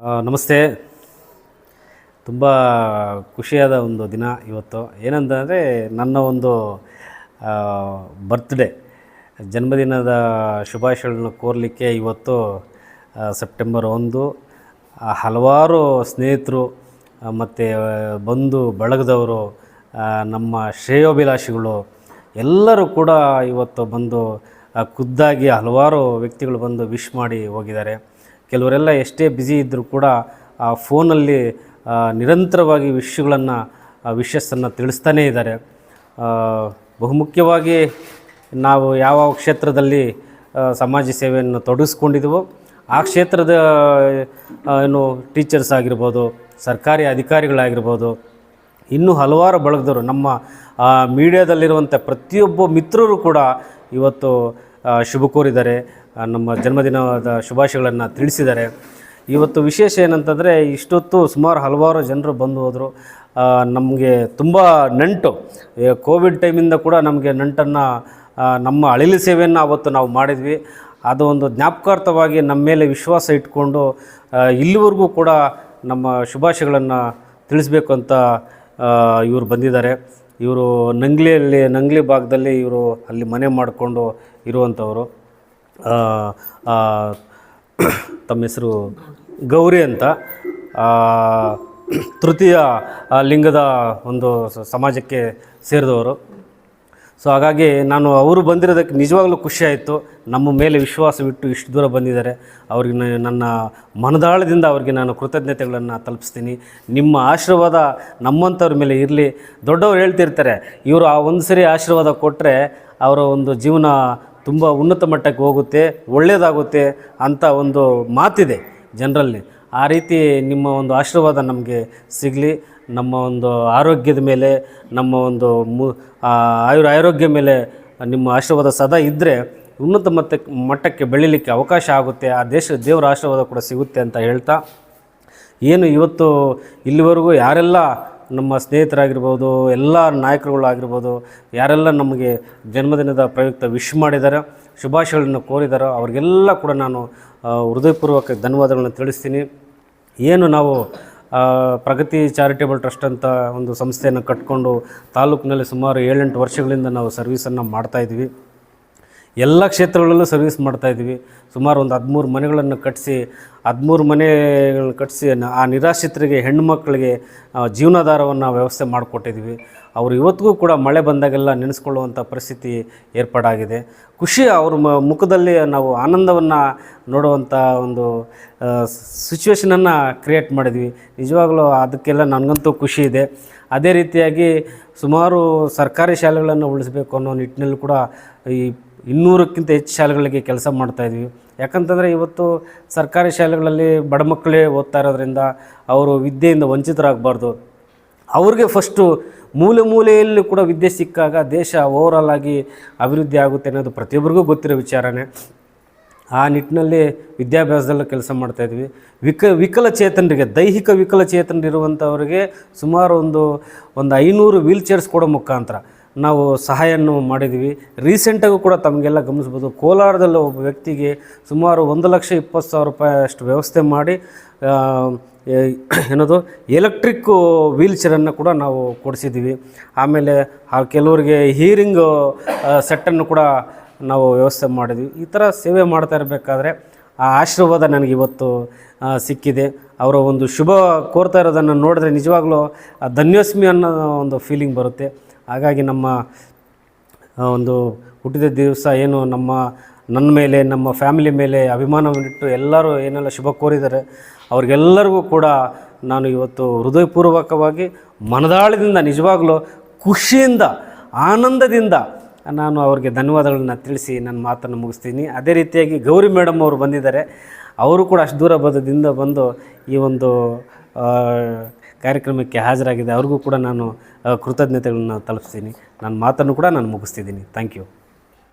ನಮಸ್ತೆ. ತುಂಬ ಖುಷಿಯಾದ ಒಂದು ದಿನ ಇವತ್ತು. ಏನಂತಂದರೆ, ನನ್ನ ಒಂದು ಬರ್ತ್ಡೇ ಜನ್ಮದಿನದ ಶುಭಾಶಯಗಳನ್ನು ಕೋರಲಿಕ್ಕೆ ಇವತ್ತು ಸೆಪ್ಟೆಂಬರ್ ಒಂದು ಹಲವಾರು ಸ್ನೇಹಿತರು ಮತ್ತು ಬಂಧು ಬಳಗದವರು ನಮ್ಮ ಶ್ರೇಯೋಭಿಲಾಷಿಗಳು, ಎಲ್ಲರೂ ಕೂಡ ಇವತ್ತು ಬಂದು ಖುದ್ದಾಗಿ ಹಲವಾರು ವ್ಯಕ್ತಿಗಳು ಬಂದು ವಿಶ್ ಮಾಡಿ ಹೋಗಿದ್ದಾರೆ. ಕೆಲವರೆಲ್ಲ ಎಷ್ಟೇ ಬ್ಯುಸಿ ಇದ್ದರೂ ಕೂಡ ಆ ಫೋನಲ್ಲಿ ನಿರಂತರವಾಗಿ ವಿಷಯಗಳನ್ನು ವಿಷಸ್ಸನ್ನು ತಿಳಿಸ್ತಾನೇ ಇದ್ದಾರೆ. ಬಹುಮುಖ್ಯವಾಗಿ ನಾವು ಯಾವ ಕ್ಷೇತ್ರದಲ್ಲಿ ಸಮಾಜ ಸೇವೆಯನ್ನು ತೊಡಗಿಸ್ಕೊಂಡಿದ್ದೆವು ಆ ಕ್ಷೇತ್ರದ ಏನು ಟೀಚರ್ಸ್ ಆಗಿರ್ಬೋದು, ಸರ್ಕಾರಿ ಅಧಿಕಾರಿಗಳಾಗಿರ್ಬೋದು, ಇನ್ನೂ ಹಲವಾರು ಬಳಗದವರು ನಮ್ಮ ಮೀಡಿಯಾದಲ್ಲಿರುವಂಥ ಪ್ರತಿಯೊಬ್ಬ ಮಿತ್ರರು ಕೂಡ ಇವತ್ತು ಶುಭ ಕೋರಿದ್ದಾರೆ ನಮ್ಮ ಜನ್ಮದಿನದ ಶುಭಾಶಯಗಳನ್ನು ತಿಳಿಸಿದ್ದಾರೆ ಇವತ್ತು ವಿಶೇಷ ಏನಂತಂದರೆ, ಇಷ್ಟೊತ್ತು ಸುಮಾರು ಹಲವಾರು ಜನರು ಬಂದು ಹೋದರು. ನಮಗೆ ತುಂಬ ನಂಟು. ಕೋವಿಡ್ ಟೈಮಿಂದ ಕೂಡ ನಮಗೆ ನಂಟನ್ನು ನಮ್ಮ ಅಳಿಲು ಸೇವೆಯನ್ನು ಅವತ್ತು ನಾವು ಮಾಡಿದ್ವಿ. ಅದು ಒಂದು ಜ್ಞಾಪಕಾರ್ಥವಾಗಿ ನಮ್ಮ ಮೇಲೆ ವಿಶ್ವಾಸ ಇಟ್ಕೊಂಡು ಇಲ್ಲಿವರೆಗೂ ಕೂಡ ನಮ್ಮ ಶುಭಾಶಯಗಳನ್ನು ತಿಳಿಸ್ಬೇಕು ಅಂತ ಇವರು ಬಂದಿದ್ದಾರೆ. ಇವರು ನಂಗ್ಲಿಯಲ್ಲಿ, ನಂಗ್ಲಿ ಭಾಗದಲ್ಲಿ ಇವರು ಅಲ್ಲಿ ಮನೆ ಮಾಡಿಕೊಂಡು ಇರುವಂಥವರು. ತಮ್ಮ ಹೆಸರು ಗೌರಿ ಅಂತ. ತೃತೀಯ ಲಿಂಗದ ಒಂದು ಸಮಾಜಕ್ಕೆ ಸೇರಿದವರು. ಸೊ ಹಾಗಾಗಿ ನಾನು ಅವರು ಬಂದಿರೋದಕ್ಕೆ ನಿಜವಾಗ್ಲೂ ಖುಷಿ ಆಯಿತು. ನಮ್ಮ ಮೇಲೆ ವಿಶ್ವಾಸವಿಟ್ಟು ಇಷ್ಟು ದೂರ ಬಂದಿದ್ದಾರೆ. ಅವ್ರಿಗೆ ನನ್ನ ಮನದಾಳದಿಂದ ಅವ್ರಿಗೆ ನಾನು ಕೃತಜ್ಞತೆಗಳನ್ನು ತಲುಪಿಸ್ತೀನಿ. ನಿಮ್ಮ ಆಶೀರ್ವಾದ ನಮ್ಮಂಥವ್ರ ಮೇಲೆ ಇರಲಿ. ದೊಡ್ಡವರು ಹೇಳ್ತಿರ್ತಾರೆ, ಇವರು ಆ ಒಂದು ಸರಿ ಆಶೀರ್ವಾದ ಕೊಟ್ಟರೆ ಅವರ ಒಂದು ಜೀವನ ತುಂಬ ಉನ್ನತ ಮಟ್ಟಕ್ಕೆ ಹೋಗುತ್ತೆ ಒಳ್ಳೆಯದಾಗುತ್ತೆ ಅಂತ ಒಂದು ಮಾತಿದೆ ಜನರಲ್ಲಿ. ಆ ರೀತಿ ನಿಮ್ಮ ಒಂದು ಆಶೀರ್ವಾದ ನಮಗೆ ಸಿಗಲಿ. ನಮ್ಮ ಒಂದು ಆರೋಗ್ಯದ ಮೇಲೆ, ನಮ್ಮ ಒಂದು ಮು ಆಯುರ್ ಆರೋಗ್ಯ ಮೇಲೆ ನಿಮ್ಮ ಆಶೀರ್ವಾದ ಸದಾ ಇದ್ದರೆ ಉನ್ನತ ಮಟ್ಟಕ್ಕೆ ಮಟ್ಟಕ್ಕೆ ಬೆಳೀಲಿಕ್ಕೆ ಅವಕಾಶ ಆಗುತ್ತೆ. ಆ ದೇಶ ದೇವರ ಆಶೀರ್ವಾದ ಕೂಡ ಸಿಗುತ್ತೆ ಅಂತ ಹೇಳ್ತಾ. ಏನು ಇವತ್ತು ಇಲ್ಲಿವರೆಗೂ ಯಾರೆಲ್ಲ ನಮ್ಮ ಸ್ನೇಹಿತರಾಗಿರ್ಬೋದು, ಎಲ್ಲ ನಾಯಕರುಗಳಾಗಿರ್ಬೋದು, ಯಾರೆಲ್ಲ ನಮಗೆ ಜನ್ಮದಿನದ ಪ್ರಯುಕ್ತ ವಿಶ್ ಮಾಡಿದ್ದಾರೆ, ಶುಭಾಶಯಗಳನ್ನು ಕೋರಿದಾರೋ, ಅವ್ರಿಗೆಲ್ಲ ಕೂಡ ನಾನು ಹೃದಯಪೂರ್ವಕ ಧನ್ಯವಾದಗಳನ್ನು ತಿಳಿಸ್ತೀನಿ. ಏನು ನಾವು ಪ್ರಗತಿ ಚಾರಿಟೇಬಲ್ ಟ್ರಸ್ಟ್ ಅಂತ ಒಂದು ಸಂಸ್ಥೆಯನ್ನು ಕಟ್ಕೊಂಡು ತಾಲೂಕಿನಲ್ಲಿ ಸುಮಾರು ಏಳೆಂಟು ವರ್ಷಗಳಿಂದ ನಾವು ಸರ್ವೀಸನ್ನು ಮಾಡ್ತಾಯಿದ್ವಿ ಎಲ್ಲ ಕ್ಷೇತ್ರಗಳಲ್ಲೂ ಸರ್ವಿಸ್ ಮಾಡ್ತಾಯಿದ್ವಿ ಸುಮಾರು ಒಂದು ಹದಿಮೂರು ಮನೆಗಳನ್ನು ಕಟ್ಟಿಸಿ ಹದಿಮೂರು ಮನೆಗಳನ್ನ ಕಟ್ಟಿಸಿ ಆ ನಿರಾಶ್ರಿತರಿಗೆ ಹೆಣ್ಣು ಮಕ್ಕಳಿಗೆ ಜೀವನಾಧಾರವನ್ನು ವ್ಯವಸ್ಥೆ ಮಾಡಿಕೊಟ್ಟಿದ್ವಿ ಅವರು ಇವತ್ತಿಗೂ ಕೂಡ ಮಳೆ ಬಂದಾಗೆಲ್ಲ ನೆನೆಸ್ಕೊಳ್ಳುವಂಥ ಪರಿಸ್ಥಿತಿ ಏರ್ಪಾಡಾಗಿದೆ. ಖುಷಿ ಅವ್ರ ಮುಖದಲ್ಲಿ ನಾವು ಆನಂದವನ್ನು ನೋಡುವಂಥ ಒಂದು ಸಿಚುವೇಷನನ್ನು ಕ್ರಿಯೇಟ್ ಮಾಡಿದ್ವಿ ನಿಜವಾಗ್ಲೂ ಅದಕ್ಕೆಲ್ಲ ನನಗಂತೂ ಖುಷಿ ಇದೆ. ಅದೇ ರೀತಿಯಾಗಿ ಸುಮಾರು ಸರ್ಕಾರಿ ಶಾಲೆಗಳನ್ನು ಉಳಿಸಬೇಕು ಅನ್ನೋ ನಿಟ್ಟಿನಲ್ಲಿ ಕೂಡ ಈ ಇನ್ನೂರಕ್ಕಿಂತ ಹೆಚ್ಚು ಶಾಲೆಗಳಿಗೆ ಕೆಲಸ ಮಾಡ್ತಾಯಿದ್ವಿ ಯಾಕಂತಂದರೆ ಇವತ್ತು ಸರ್ಕಾರಿ ಶಾಲೆಗಳಲ್ಲಿ ಬಡ ಮಕ್ಕಳೇ ಓದ್ತಾ ಇರೋದ್ರಿಂದ ಅವರು ವಿದ್ಯೆಯಿಂದ ವಂಚಿತರಾಗಬಾರ್ದು. ಅವ್ರಿಗೆ ಫಸ್ಟು ಮೂಲೆ ಮೂಲೆಯಲ್ಲಿ ಕೂಡ ವಿದ್ಯೆ ಸಿಕ್ಕಾಗ ದೇಶ ಓವರಾಲ್ ಆಗಿ ಅಭಿವೃದ್ಧಿ ಆಗುತ್ತೆ ಅನ್ನೋದು ಪ್ರತಿಯೊಬ್ಬರಿಗೂ ಗೊತ್ತಿರೋ ವಿಚಾರನೇ. ಆ ನಿಟ್ಟಿನಲ್ಲಿ ವಿದ್ಯಾಭ್ಯಾಸದಲ್ಲೂ ಕೆಲಸ ಮಾಡ್ತಾಯಿದ್ವಿ ವಿಕ, ವಿಕಲಚೇತನರಿಗೆ, ದೈಹಿಕ ವಿಕಲಚೇತನರಿರುವಂಥವ್ರಿಗೆ ಸುಮಾರು ಒಂದು ಒಂದು ಐನೂರು ವೀಲ್ ಚೇರ್ಸ್ ಕೊಡೋ ಮುಖಾಂತರ ನಾವು ಸಹಾಯವನ್ನು ಮಾಡಿದ್ವಿ ರೀಸೆಂಟಾಗೂ ಕೂಡ ತಮಗೆಲ್ಲ ಗಮನಿಸ್ಬೋದು. ಕೋಲಾರದಲ್ಲಿ ಒಬ್ಬ ವ್ಯಕ್ತಿಗೆ ಸುಮಾರು ಒಂದು ಲಕ್ಷ ಇಪ್ಪತ್ತು ಸಾವಿರ ರೂಪಾಯಿ ಅಷ್ಟು ವ್ಯವಸ್ಥೆ ಮಾಡಿ ಏನದು ಎಲೆಕ್ಟ್ರಿಕ್ಕು ವೀಲ್ ಚೇರನ್ನು ಕೂಡ ನಾವು ಕೊಡಿಸಿದ್ದೀವಿ. ಆಮೇಲೆ ಆ ಕೆಲವರಿಗೆ ಹೀರಿಂಗ್ ಸೆಟ್ಟನ್ನು ಕೂಡ ನಾವು ವ್ಯವಸ್ಥೆ ಮಾಡಿದ್ವಿ. ಈ ಥರ ಸೇವೆ ಮಾಡ್ತಾ ಇರಬೇಕಾದ್ರೆ ಆ ಆಶೀರ್ವಾದ ನನಗೆ ಇವತ್ತು ಸಿಕ್ಕಿದೆ. ಅವರ ಒಂದು ಶುಭ ಕೋರ್ತಾ ಇರೋದನ್ನು ನೋಡಿದ್ರೆ ನಿಜವಾಗ್ಲೂ ಧನ್ಯೋಸ್ಮಿ ಅನ್ನೋ ಒಂದು ಫೀಲಿಂಗ್ ಬರುತ್ತೆ. ಹಾಗಾಗಿ ನಮ್ಮ ಒಂದು ಹುಟ್ಟಿದ ದಿವಸ ಏನು ನಮ್ಮ, ನನ್ನ ಮೇಲೆ, ನಮ್ಮ ಫ್ಯಾಮಿಲಿ ಮೇಲೆ ಅಭಿಮಾನವನ್ನಿಟ್ಟು ಎಲ್ಲರೂ ಏನೆಲ್ಲ ಶುಭ ಕೋರಿದ್ದಾರೆ, ಅವ್ರಿಗೆಲ್ಲರಿಗೂ ಕೂಡ ನಾನು ಇವತ್ತು ಹೃದಯಪೂರ್ವಕವಾಗಿ ಮನದಾಳದಿಂದ, ನಿಜವಾಗಲೂ ಖುಷಿಯಿಂದ, ಆನಂದದಿಂದ ನಾನು ಅವ್ರಿಗೆ ಧನ್ಯವಾದಗಳನ್ನ ತಿಳಿಸಿ ನನ್ನ ಮಾತನ್ನು ಮುಗಿಸ್ತೀನಿ. ಅದೇ ರೀತಿಯಾಗಿ ಗೌರಿ ಮೇಡಮ್ ಅವರು ಬಂದಿದ್ದಾರೆ. ಅವರು ಕೂಡ ಅಷ್ಟು ದೂರ ಬಂದು ಈ ಒಂದು ಕಾರ್ಯಕ್ರಮಕ್ಕೆ ಹಾಜರಾಗಿದೆ. ಅವ್ರಿಗೂ ಕೂಡ ನಾನು ಕೃತಜ್ಞತೆಗಳನ್ನು ತಲುಪಿಸ್ತೀನಿ. ನನ್ನ ಮಾತನ್ನು ಕೂಡ ನಾನು ಮುಗಿಸ್ತಿದ್ದೀನಿ. Thank you